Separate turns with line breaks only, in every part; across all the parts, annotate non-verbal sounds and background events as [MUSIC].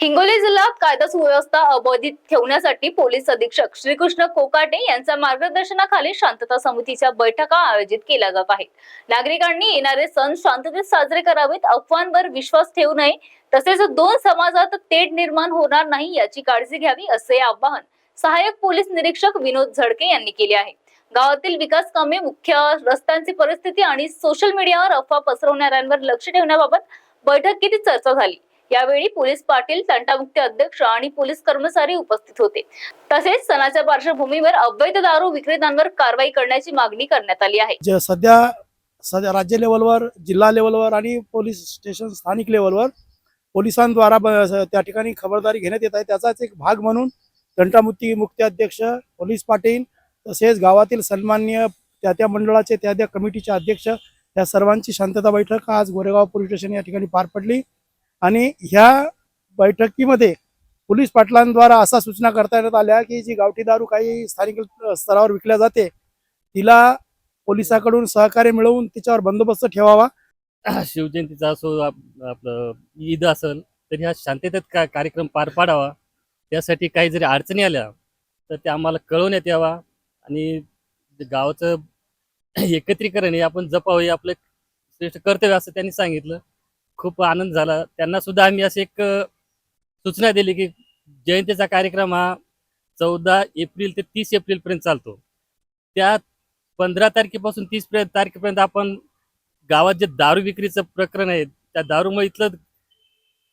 हिंगोली जिल्ह्यात कायदा सुव्यवस्था अबाधित ठेवण्यासाठी पोलीस अधीक्षक श्रीकृष्ण कोकाटे यांच्या मार्गदर्शनाखाली शांतता समितीच्या बैठका आयोजित केल्या जात आहेत. नागरिकांनी येणारे सण शांततेत साजरे करावेत अफवांवर विश्वास ठेवू नये तसेच दोन समाजात तेढ निर्माण होणार नाही याची काळजी घ्यावी असे आवाहन सहाय्यक पोलीस निरीक्षक विनोद झडके यांनी केले आहे. गावातील विकास कामे मुख्य रस्त्यांची परिस्थिती आणि सोशल मीडियावर अफवा पसरवणाऱ्यांवर लक्ष ठेवण्याबाबत बैठकीत चर्चा झाली. यावेळी पोलीस पाटील तंटामुक्ती अध्यक्ष आणि पोलीस कर्मचारी उपस्थित होते. तसेच सणाच्या पार्श्वभूमीवर अवैध दारू विक्रेत्यांवर कारवाई करण्याची मागणी करण्यात आली आहे.
सध्या सध्या राज्य लेवलवर जिल्हा लेवलवर आणि पोलीस स्टेशन स्थानिक लेवलवर पोलिसांद्वारा त्या ठिकाणी खबरदारी घेण्यात येत आहे. त्याचाच एक भाग म्हणून तंटामुक्ती मुक्ती अध्यक्ष पोलीस पाटील तसेच गावातील सन्मान्य त्या त्या मंडळाचे त्या त्या कमिटीचे अध्यक्ष या सर्वांची शांतता बैठक आज गोरेगाव पोलीस स्टेशन या ठिकाणी पार पडली. आणि ह्या बैठकीमध्ये पोलीस पाटलांद्वारा असा सूचना करता येण्यात आल्या की जी गावठी दारू काही स्थानिक स्तरावर विकल्या जाते तिला पोलिसाकडून सहकार्य मिळवून तिच्यावर बंदोबस्त ठेवावा. [CLEARS THROAT]
शिवजयंतीचा असो आपलं ईद असेल तर ह्या शांततेत का कार्यक्रम पार पाडावा त्यासाठी काही जरी अडचणी आल्या तर ते आम्हाला कळवण्यात यावा आणि गावाचं [CLEARS THROAT] एकत्रीकरण हे आपण जपावं हे आपलं श्रेष्ठ कर्तव्य असं त्यांनी सांगितलं. खूप आनंद झाला. त्यांना सुद्धा आम्ही असं एक सूचना दिली की जयंतीचा कार्यक्रम हा चौदा एप्रिल ते तीस एप्रिलपर्यंत चालतो. त्या पंधरा तारखेपासून तीस तारखेपर्यंत आपण गावात जे दारू विक्रीचं प्रकरण आहे त्या दारूमुळे इथलं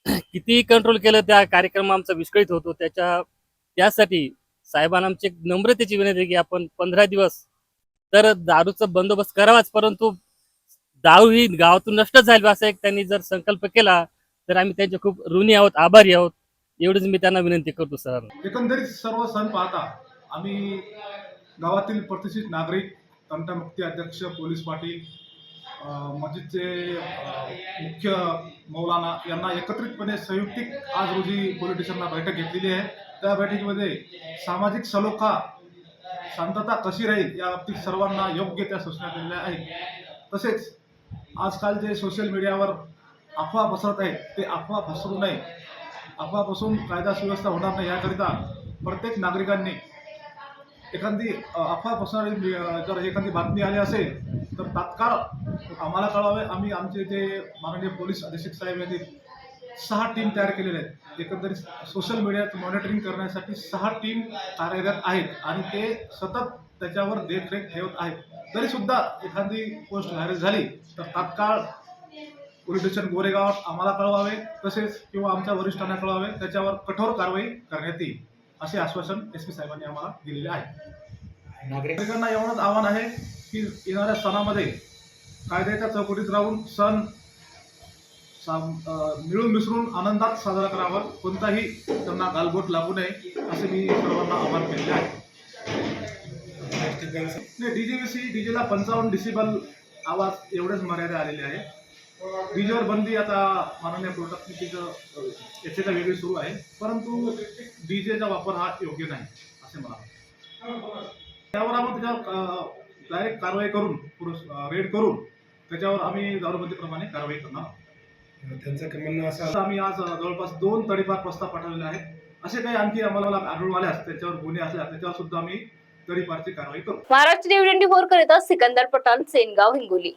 कितीही कंट्रोल केलं त्या कार्यक्रम आमचा विस्कळीत होतो. त्याच्या त्यासाठी साहेबांना आमची एक नम्रतेची विनंती की आपण पंधरा दिवस तर दारूचा बंदोबस्त करावाच परंतु दारू ही गावातून नष्ट झाली असा एक त्यांनी जर संकल्प केला तर आम्ही त्यांचे खूप ऋणी आहोत आभारी आहोत. एवढीच मी त्यांना विनंती करतो सर
एकंदरीत सर्व सण पाहता आम्ही गावातील प्रतिष्ठित नागरिक तंटामुक्ती अध्यक्ष पोलीस पाटील मस्जिदचे मुख्य मौलाना यांना एकत्रितपणे संयुक्तिक आज रोजी पोलीस स्टेशनला बैठक घेतलेली आहे. त्या बैठकीमध्ये सामाजिक सलोखा शांतता कशी राहील या बाबतीत सर्वांना योग्य त्या सूचना दिलेल्या आहेत. तसेच आजकाल जे सोशल मीडियावर अफवा पसरत आहेत. ते अफवा पसरू नये. अफवापासून कायदा सुव्यवस्था होणार नाही याकरिता प्रत्येक नागरिकांनी एखादी अफवा पसरणारी जर एखादी बातमी आली असेल तर तात्काळ आम्हाला कळावे आम्ही आमचे जे माननीय पोलीस अधीक्षक साहेब यांनी सहा टीम तयार केलेल्या आहेत. एकंदरीत सोशल मीडियात मॉनिटरिंग करण्यासाठी सहा टीम कार्यरत आहेत. आणि ते सतत त्याच्यावर देखरेख ठेवत आहेत तरी सुद्धा एखादी पोस्ट व्हायरल झाली तर तात्काळ पोलीस स्टेशन गोरेगाव आम्हाला कळवावे तसेच किंवा आमच्या वरिष्ठांना कळवावे त्याच्यावर कठोर कारवाई करण्यात येईल असे आश्वासन एस पी साहेबांनी आम्हाला दिलेले आहे. नागरिकांना एवढंच आव्हान आहे की येणाऱ्या सणामध्ये कायद्याच्या चौकटीत राहून सण मिळून मिसळून आनंदात साजरा करावा कोणताही त्यांना गालबोट लागू नये असे मी सर्वांना आवाहन केलेले आहे. नाही डीजेविषयी डीजेला पंचावन्न डिसिबल आवाज एवढेच मर्यादा आलेले आहे डीजेवर बंदी आता माननीय तिचं याचिका वेगळी सुरू आहे परंतु डीजेचा वापर हा योग्य नाही असे मला वाटतं. त्यावर आपण त्याच्यावर डायरेक्ट कारवाई करून रेड करून त्याच्यावर आम्ही दारूबंदीप्रमाणे कारवाई करणार आहोत.
त्यांचं म्हणणं असं
आम्ही आज जवळपास दोन तडीपार प्रस्ताव पाठवलेले आहेत असे काही आणखी आम्हाला आढळून आल्यास त्याच्यावर गुन्हे असल्यास त्याच्यावर सुद्धा आम्ही तडीपारची कारवाई करू.
महाराष्ट्र न्यूज ट्वेंटी फोर करिता सिकंदर पठाण सेनगाव हिंगोली.